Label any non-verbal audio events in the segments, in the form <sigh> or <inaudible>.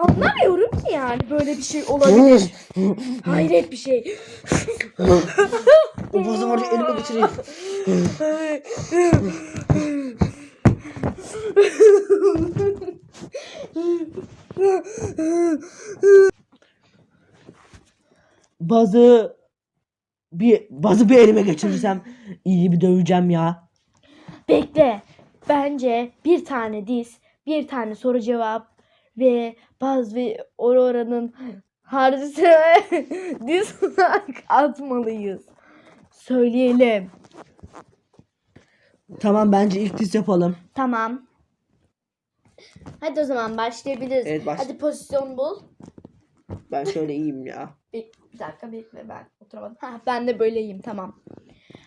Anlamıyorum ki yani böyle bir şey olabilir. Hayret bir şey. o bozu var ya elime geçireyim. <laughs> Bazı bir bazı bir elime geçirirsem iyi bir döveceğim ya. Bekle. Bence bir tane diz, bir tane soru cevap ve Baz ve Aurora'nın harcısına <laughs> olarak atmalıyız. Söyleyelim. Tamam bence ilk diz yapalım. Tamam. Hadi o zaman başlayabiliriz. Evet, başla. Hadi pozisyon bul. Ben şöyle iyiyim ya. <laughs> Bir, bir dakika bekle ben oturamadım. Ha, ben de böyleyim tamam.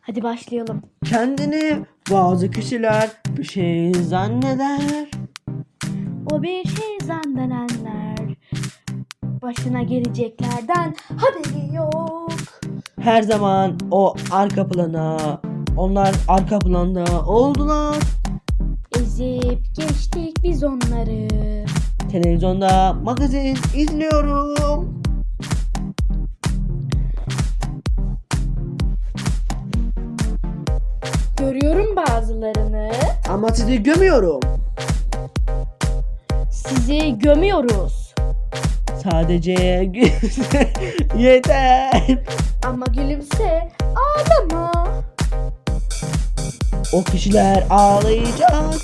Hadi başlayalım. Kendini bazı kişiler bir şey zanneder. O bir şey zannedenler başına geleceklerden haberi yok. Her zaman o arka plana, onlar arka planda oldular. Ezip geçtik biz onları. Televizyonda magazin izliyorum. Görüyorum bazılarını. Ama sizi gömüyorum. Sizi gömüyoruz. Sadece <laughs> yeter. Ama gülümse ağlama. O kişiler ağlayacak.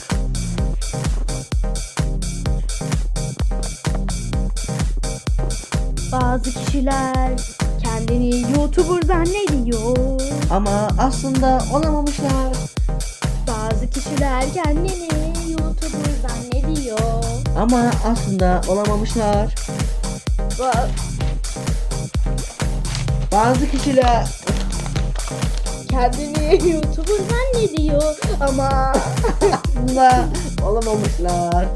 Bazı kişiler kendini YouTuber zannediyor. Ama aslında olamamışlar. Bazı kişiler kendini YouTuber zannediyor. Ama aslında olamamışlar. Ba- Bazı kişiler kendini <laughs> YouTuber zannediyor ama aslında olamamışlar.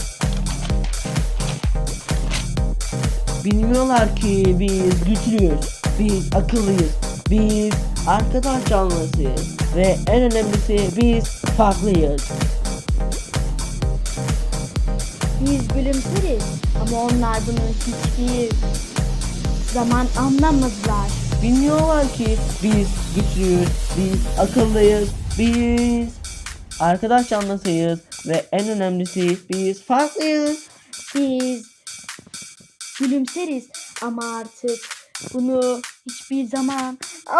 Bilmiyorlar ki biz güçlüyüz, biz akıllıyız, biz arkadaş canlısıyız ve en önemlisi biz farklıyız. Biz gülümseriz ama onlar bunu hiçbir zaman anlamadılar. Bilmiyorlar ki biz güçlüyüz, biz akıllıyız, biz arkadaş canlısıyız ve en önemlisi biz farklıyız. Biz gülümseriz ama artık bunu hiçbir zaman <laughs>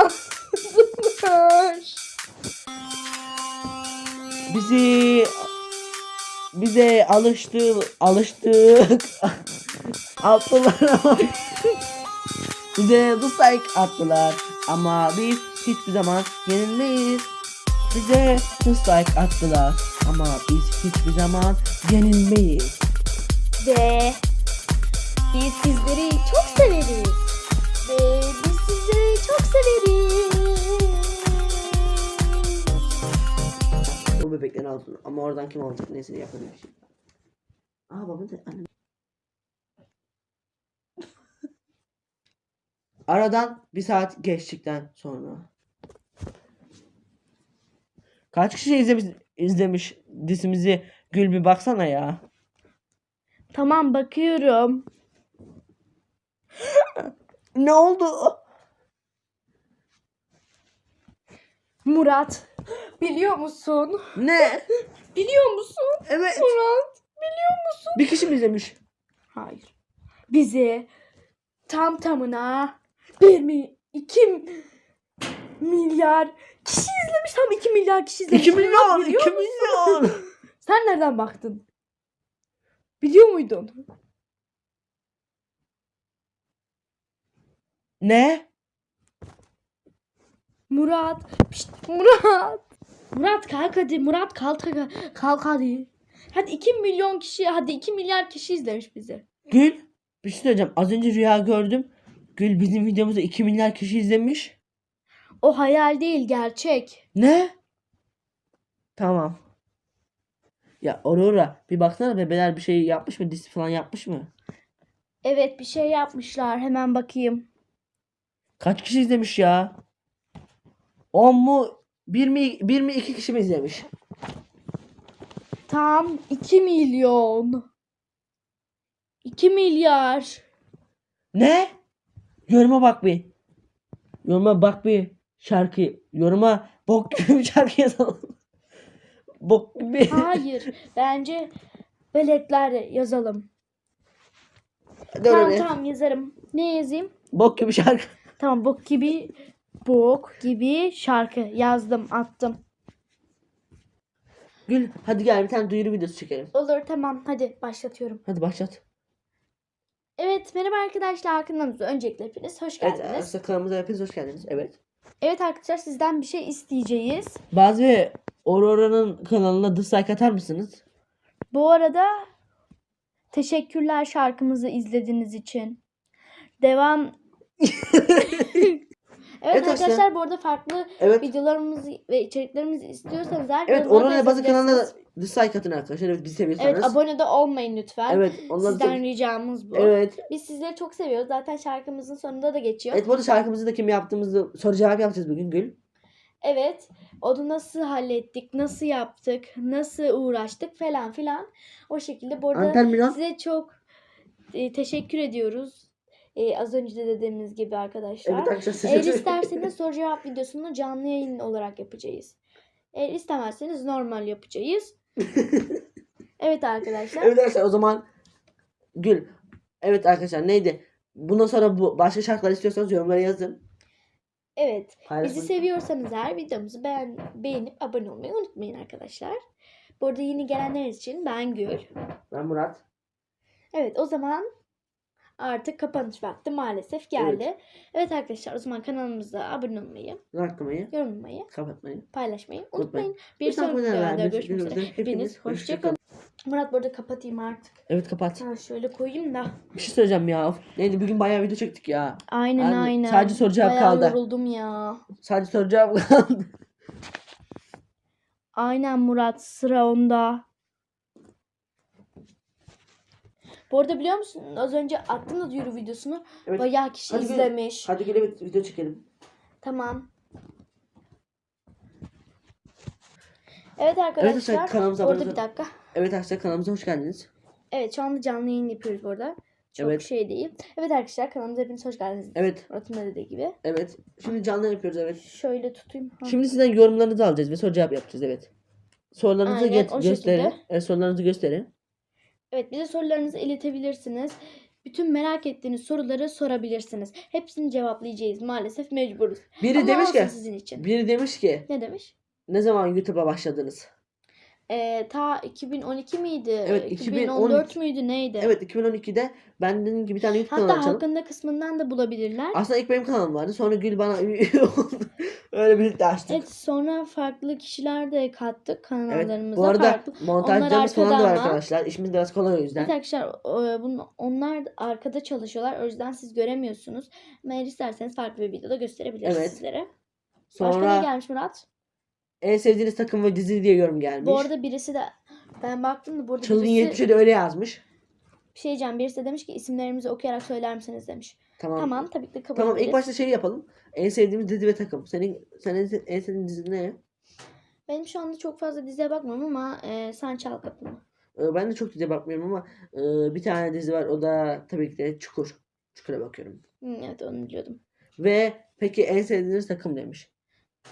anlamadılar. Bizi bize alıştı alıştık <laughs> attılar ama <laughs> bize dislike attılar ama biz hiçbir zaman yenilmeyiz. Bize dislike attılar ama biz hiçbir zaman yenilmeyiz. Ve biz sizleri çok severiz. Bebekleri aldım ama oradan kim alacak neyse yapalım bir şey. Aa babam da annem. <laughs> Aradan bir saat geçtikten sonra. Kaç kişi izlemiş, izlemiş dizimizi Gül bir baksana ya. Tamam bakıyorum. <gasps> Ne oldu? Murat biliyor musun? Ne? <laughs> Biliyor musun? Evet. Murat biliyor musun? Bir kişi mi izlemiş? Hayır. Bizi tam tamına 1 mi 2 milyar kişi izlemiş. Tam 2 milyar kişi izlemiş. 2 milyon, Biliyor 2 musun? milyon. <laughs> Sen nereden baktın? Biliyor muydun? ne? Murat. Pişt, Murat. Murat kalk hadi. Murat kalk, kalk hadi. Hadi 2 milyon kişi hadi 2 milyar kişi izlemiş bizi. Gül, bir şey söyleyeceğim. Az önce rüya gördüm. Gül bizim videomuzu 2 milyar kişi izlemiş. O hayal değil gerçek. Ne? Tamam. Ya Aurora bir baksana bebeler bir şey yapmış mı? Dizi falan yapmış mı? Evet bir şey yapmışlar. Hemen bakayım. Kaç kişi izlemiş ya? 10 mu? 1 mi? 1 mi 2 kişi mi izlemiş? Tam 2 milyon. 2 milyar. Ne? Yoruma bak bir. Yoruma bak bir. Şarkı. Yoruma bok gibi bir şarkı yazalım. <laughs> bok gibi. Hayır. Bence veletler yazalım. Dur tamam tamam yazarım. Ne yazayım? Bok gibi şarkı. Tamam bok gibi bok gibi şarkı yazdım attım. Gül hadi gel bir tane duyuru videosu çekelim. Olur tamam hadi başlatıyorum. Hadi başlat. Evet merhaba arkadaşlar kanalımıza öncelikle hepiniz hoş Evet geldiniz. arkadaşlar kanalımıza hepiniz hoş geldiniz. Evet. Evet arkadaşlar sizden bir şey isteyeceğiz. Bazı ve Aurora'nın kanalına dislike atar mısınız? Bu arada teşekkürler şarkımızı izlediğiniz için. Devam. <laughs> evet, Evet arkadaşlar aslında- bu arada farklı Evet. videolarımızı ve içeriklerimizi istiyorsanız eğer Evet Aurora bazı kanalına yazabilirsiniz. da dislike atın arkadaşlar. Evet bizi seviyorsanız. Evet abone de olmayın lütfen. Evet onlar Sizden ricamız bu. Evet. Biz sizleri çok seviyoruz. Zaten şarkımızın sonunda da geçiyor. Evet bu arada şarkımızı da kim yaptığımızı soru cevap yapacağız bugün Gül. Evet. Onu nasıl hallettik, nasıl yaptık, nasıl uğraştık falan filan. O şekilde. Bu arada Antel size çok e, teşekkür ediyoruz. E, az önce de dediğimiz gibi arkadaşlar. Evet arkadaşlar size Eğer isterseniz <laughs> soru cevap videosunu canlı yayın olarak yapacağız. Eğer istemezseniz normal yapacağız. <laughs> evet arkadaşlar. Evet arkadaşlar o zaman Gül. Evet arkadaşlar neydi? Bundan sonra bu başka şarkılar istiyorsanız yorumlara yazın. Evet. Bizi Paylaşın. seviyorsanız eğer videomuzu beğen, beğenip abone olmayı unutmayın arkadaşlar. Bu arada yeni gelenler için ben Gül. Ben Murat. Evet o zaman artık kapanış vakti maalesef geldi. Evet, arkadaşlar o zaman kanalımıza abone olmayı, Bırakmayı, yorumlamayı, kapatmayı. paylaşmayı Unutmayın. unutmayın. Bir sonraki videoda görüşmek üzere. Hepiniz Hepiniz hoşça hoşçakalın. Murat burada kapatayım artık. Evet kapat. Ha, şöyle koyayım da. Bir şey söyleyeceğim ya. Neydi bugün bayağı video çektik ya. Aynen Yani aynen. sadece soru cevap Bayağı kaldı. yoruldum ya. Sadece soru cevap <laughs> kaldı. Aynen Murat sıra onda. Bu arada biliyor musun az önce attım da duyuru videosunu. Evet. Bayağı kişi Hadi gel. izlemiş. Hadi gel evet video çekelim. Tamam. Evet arkadaşlar. arkadaşlar, kanalımıza abone bir dakika. Evet arkadaşlar kanalımıza hoş geldiniz. Evet şu anda canlı yayın yapıyoruz bu arada. Çok Evet. şey değil. Evet arkadaşlar kanalımıza hepiniz hoş geldiniz. Evet. Murat'ın da dediği gibi. Evet. Şimdi canlı yapıyoruz evet. Şöyle tutayım. Ha. Şimdi sizden yorumlarınızı alacağız ve soru cevap yapacağız evet. Sorularınızı Aynen, get- o gösterin. şekilde. Evet, sorularınızı gösterin. Evet bize sorularınızı iletebilirsiniz. Bütün merak ettiğiniz soruları sorabilirsiniz. Hepsini cevaplayacağız. Maalesef mecburuz. Biri Ama demiş olsun ki sizin için. biri demiş ki Ne demiş? ne zaman YouTube'a başladınız? Ee, ta 2012 miydi? Evet, 2014 2012. müydü neydi? Evet 2012'de ben dedim ki bir tane YouTube kanalı Hatta açalım. hakkında kısmından da bulabilirler. Aslında ilk benim kanalım vardı. Sonra Gül bana üye <laughs> oldu. Öyle birlikte açtık. Evet sonra farklı kişiler de kattık Evet. kanallarımıza. Bu arada farklı. montajcımız falan da var ama- arkadaşlar. İşimiz biraz kolay o yüzden. Evet arkadaşlar e, onlar da arkada çalışıyorlar. O yüzden siz göremiyorsunuz. Ama Eğer isterseniz farklı bir videoda gösterebiliriz Evet. sizlere. Başka ne Sonra gelmiş Murat? En sevdiğiniz takım ve dizi diye yorum gelmiş. Bu arada birisi de ben baktım da burada Çılgın birisi 70'e de öyle yazmış. bir şey diyeceğim. Birisi de demiş ki isimlerimizi okuyarak söyler misiniz demiş. Tamam. Tamam tabii ki de kabul Tamam ilk ederiz. başta şey yapalım. En sevdiğimiz dizi ve takım. Senin senin en sevdiğin dizi ne? Benim şu anda çok fazla diziye bakmam ama e, Sen Çal Kapımı. Ee, Ben de çok diziye bakmıyorum ama e, bir tane dizi var. O da tabii ki de Çukur. Çukur'a bakıyorum. Hı, evet onu biliyordum. Ve peki en sevdiğiniz takım demiş.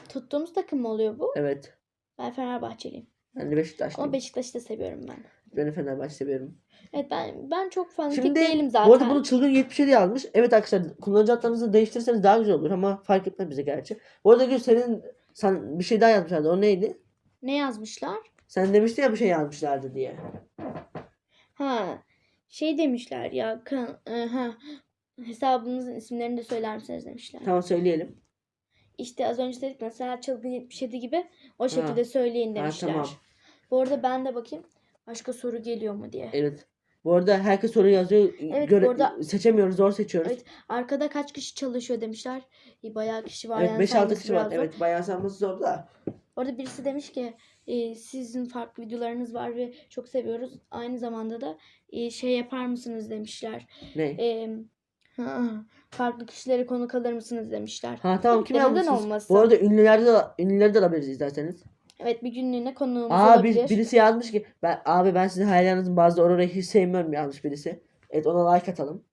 Tuttuğumuz takım mı oluyor bu? Evet. Ben Fenerbahçeliyim. Ben de Beşiktaşlıyım. Ama Beşiktaş'ı da seviyorum ben. Ben de Fenerbahçe seviyorum. Evet ben ben çok fanatik Şimdi değilim zaten. bu arada bunu çılgın 77 yazmış. Evet arkadaşlar kullanıcı adlarınızı değiştirirseniz daha güzel olur ama fark etmez bize gerçi. Bu arada Gül senin sen bir şey daha yazmışlardı. O neydi? Ne yazmışlar? Sen demiştin ya bir şey yazmışlardı diye. Ha şey demişler ya kan, e, ha, hesabınızın isimlerini de söyler misiniz demişler. Tamam söyleyelim. İşte az önce dedik mesela çılgın 77 gibi o şekilde söyleyin Ha, demişler. tamam. Bu arada ben de bakayım başka soru geliyor mu diye. Evet. Bu arada herkes soru yazıyor. Evet, Göre- bu arada- seçemiyoruz, zor seçiyoruz. Evet, Arkada kaç kişi çalışıyor demişler. Bayağı kişi var. Evet, yani 5-6 sayması kişi var. zor. Evet bayağı sanması zor da. Orada birisi demiş ki e, sizin farklı videolarınız var ve çok seviyoruz. Aynı zamanda da e, şey yapar mısınız demişler. Ne? E, ha, farklı kişileri konuk alır mısınız demişler. Ha tamam kim ki de, neden yazmışsınız? olmasın? Bu arada ünlüleri de ünlüleri de alabiliriz isterseniz. Evet bir günlüğüne konuğumuz Aa olabilir. bir, birisi yazmış ki ben abi ben sizin hayranınızın bazı orayı hiç sevmiyorum yazmış birisi. Evet ona like atalım.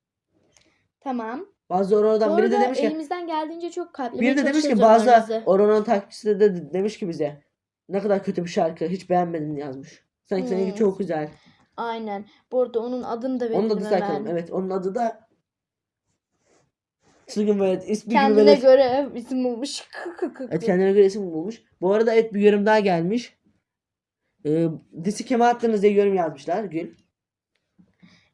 Tamam. Bazı Aurora'dan Bu biri de arada demiş ki elimizden geldiğince çok kalplemeye biri de demiş ki çalışıyoruz bazı yorumlarınızı. Aurora'nın takipçisi de, de demiş ki bize ne kadar kötü bir şarkı hiç beğenmedim yazmış. Sanki seninki Hmm. çok güzel. Aynen. Bu arada onun adını da verelim Onun adı hemen. Serkan. Evet onun adı da Çılgın Velet. İsmi Kendine Velet. göre isim bulmuş. Evet kendine göre isim bulmuş. Bu arada evet bir yorum daha gelmiş. Ee, Disi attınız diye yorum yazmışlar Gül.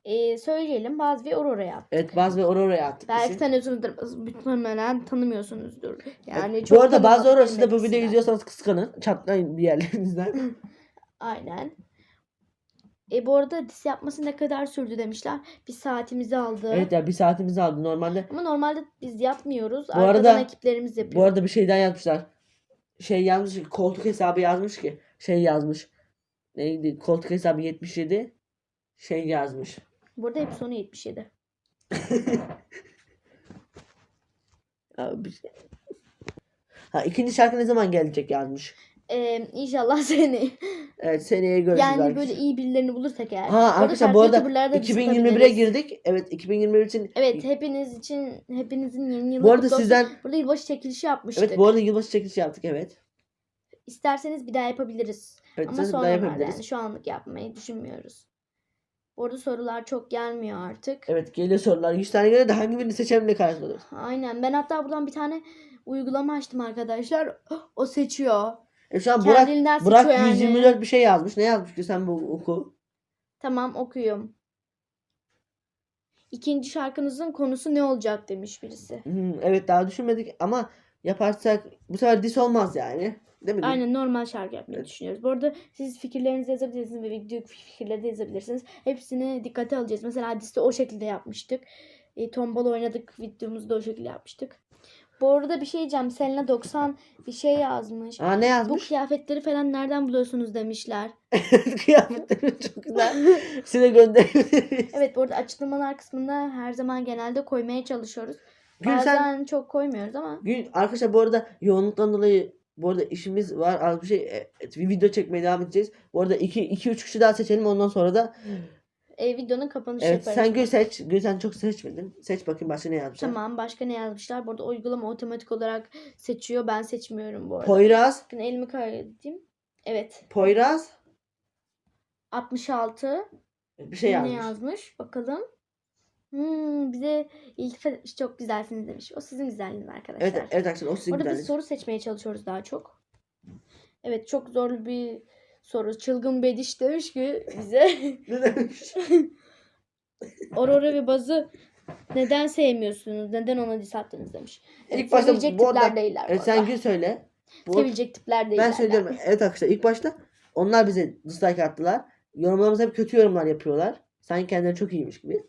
Ee, söyleyelim Baz ve Aurora'ya yaptık. Evet Baz ve Aurora'ya attık. Belki Disi. tanıyorsunuzdur. Muhtemelen tanımıyorsunuzdur. Yani Evet, çok Bu arada bazı tanımadık Aurora siz de bu videoyu izliyorsanız kıskanın. Çatlayın bir yerlerinizden. <laughs> Aynen. E bu arada dizi yapması ne kadar sürdü demişler. Bir saatimizi aldı. evet ya bir saatimizi aldı normalde. Ama normalde biz yapmıyoruz. Bu Arkadan arada- ekiplerimiz yapıyor. Bu arada bir şeyden yazmışlar. Şey yazmış koltuk hesabı yazmış ki. Şey yazmış. Neydi? Koltuk hesabı 77. Şey yazmış. Burada hep sonu 77. Abi. Ha ikinci şarkı ne zaman gelecek yazmış. Ee, inşallah <laughs> seni. Evet seneye görüşürüz yani arkadaşlar. böyle iyi birilerini bulursak eğer. Ha arkadaşlar bu arada youtuberlara da biz 2021'e satabiliriz. girdik. Evet 2021 için. Evet hepiniz için hepinizin yeni yılı Bu arada kutlu olsun. sizden Burada yılbaşı çekilişi yapmıştık. evet bu arada yılbaşı çekilişi yaptık evet. İsterseniz bir daha yapabiliriz. Evet Ama de sonralarda yapabiliriz. yani şu anlık yapmayı düşünmüyoruz. Bu arada sorular çok gelmiyor artık. Evet geliyor sorular. 100 tane geliyor da hangi birini seçelim diye karşılıyoruz. Aynen. Ben hatta buradan bir tane uygulama açtım arkadaşlar. <gasps> O seçiyor. E şu an Burak, elinden Burak seçiyor yani. 124 bir şey yazmış. Ne yazmış ki sen bu oku. Tamam okuyum. İkinci şarkınızın konusu ne olacak demiş birisi. Hmm, evet daha düşünmedik ama yaparsak bu sefer dis olmaz yani. Değil mi? Aynen normal şarkı yapmayı Evet. düşünüyoruz. Bu arada siz fikirlerinizi yazabilirsiniz ve video fikirleri de yazabilirsiniz. Hepsini dikkate alacağız. Mesela Dis'te o şekilde yapmıştık. E, tombala oynadık videomuzu da o şekilde yapmıştık. Bu arada bir şey diyeceğim. Selena 90 bir şey yazmış. Aa ne Bu yazmış? kıyafetleri falan nereden buluyorsunuz demişler. <laughs> Kıyafetleri çok güzel. Size gönderebiliriz. Evet bu arada açıklamalar kısmında her zaman genelde koymaya çalışıyoruz. Gül sen Bazen çok koymuyoruz ama. Gün arkadaşlar bu arada yoğunluktan dolayı bu arada işimiz var az bir şey e, bir video çekmeye devam edeceğiz. Bu arada 2 2 3 kişi daha seçelim ondan sonra da E, videonun kapanışı evet yaparız. sen Gül seç. Gül sen çok seçmedin. Seç bakayım başka ne yazmışlar. Tamam başka ne yazmışlar? Bu arada uygulama otomatik olarak seçiyor. Ben seçmiyorum bu arada. Poyraz, Bakın elimi kaydedeyim. Evet. Poyraz 66. bir şey ne yazmış. yazmış? Bakalım. Hmm, bize iltifat etmiş. Çok güzelsiniz demiş. O sizin güzelliğiniz arkadaşlar. Evet evet arkadaşlar o sizin Orada biz güzelliğiniz. soru seçmeye çalışıyoruz daha çok. Evet çok zorlu bir soru. Çılgın Bediş demiş ki bize <laughs> <laughs> Ne demiş? <laughs> Aurora ve Baz'ı neden sevmiyorsunuz? Neden ona diss attınız demiş. Evet, İlk başta sevilecek bu arada- tipler değiller bu Evet, sen arada. Gül söyle. Bu- Sevilecek tipler değiller. ben söylüyorum. Evet arkadaşlar ilk başta onlar bize dislike attılar. Yorumlarımıza hep kötü yorumlar yapıyorlar. Sanki kendileri çok iyiymiş gibi.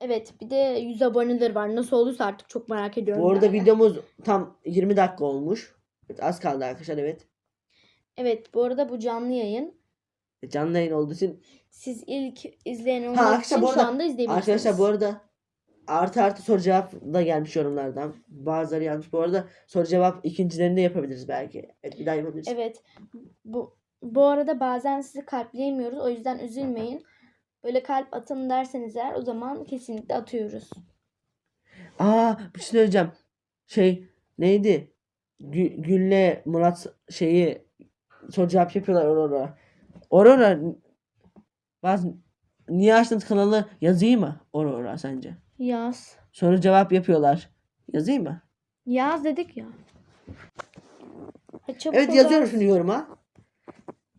Evet bir de 100 aboneleri var. Nasıl olursa artık çok merak ediyorum. Bu arada yani. videomuz tam 20 dakika olmuş. Evet, az kaldı arkadaşlar evet. Evet bu arada bu canlı yayın. Canlı yayın olduğu için. Siz ilk izleyen olmak arkadaşlar için bu şu arada- anda izleyebilirsiniz. Arkadaşlar bu arada artı artı soru cevap da gelmiş yorumlardan. Bazıları yazmış. Bu arada soru cevap ikincilerini de yapabiliriz belki. Evet bir daha yapabiliriz. Evet. Bu bu arada bazen sizi kalpleyemiyoruz. O yüzden üzülmeyin. Böyle kalp atın derseniz eğer o zaman kesinlikle atıyoruz. Aa bir şey söyleyeceğim. Şey neydi? Gü- Gül'le Murat şeyi soru cevap yapıyorlar Aurora. Aurora bazı niye açtınız kanalı yazayım mı Aurora sence? Yaz. Soru cevap yapıyorlar. Yazayım mı? Yaz dedik ya. Ha, çabuk Evet yazıyorum yaz. şimdi yoruma.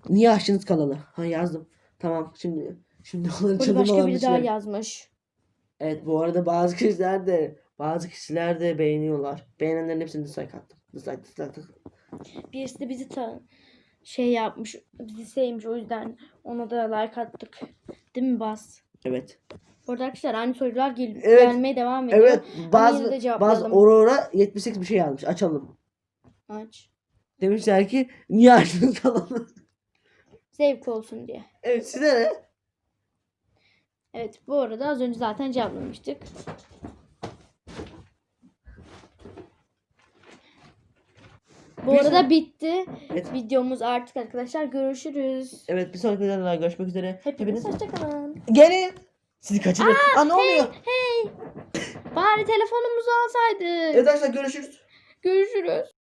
Niye açtınız kanalı? Ha yazdım. Tamam şimdi şimdi onları Burada başka biri bir daha yazmış. Evet bu arada bazı kişiler de bazı kişiler de beğeniyorlar. Beğenenlerin hepsini dislike attım. Dislike dislike. Birisi de bizi ta şey yapmış. Bizi sevmiş o yüzden ona da like attık. Değil mi Bas? Evet. Bu arada arkadaşlar aynı sorular gel Evet. gelmeye devam ediyor. Evet bazı bazı. Aurora 78 bir şey yazmış. Açalım. Aç. Demişler ki niye açtınız kanalı? Zevk olsun diye. evet size ne? Evet bu arada az önce zaten cevaplamıştık. Bu Bir arada bitti. Evet. Videomuz artık arkadaşlar görüşürüz. Evet bir sonraki videoda görüşmek üzere. Hepiniz Hepiniz hoşçakalın. gelin. Sizi kaçırır. Aa, ne oluyor? Bari telefonumuzu alsaydık. Evet arkadaşlar görüşürüz. Görüşürüz.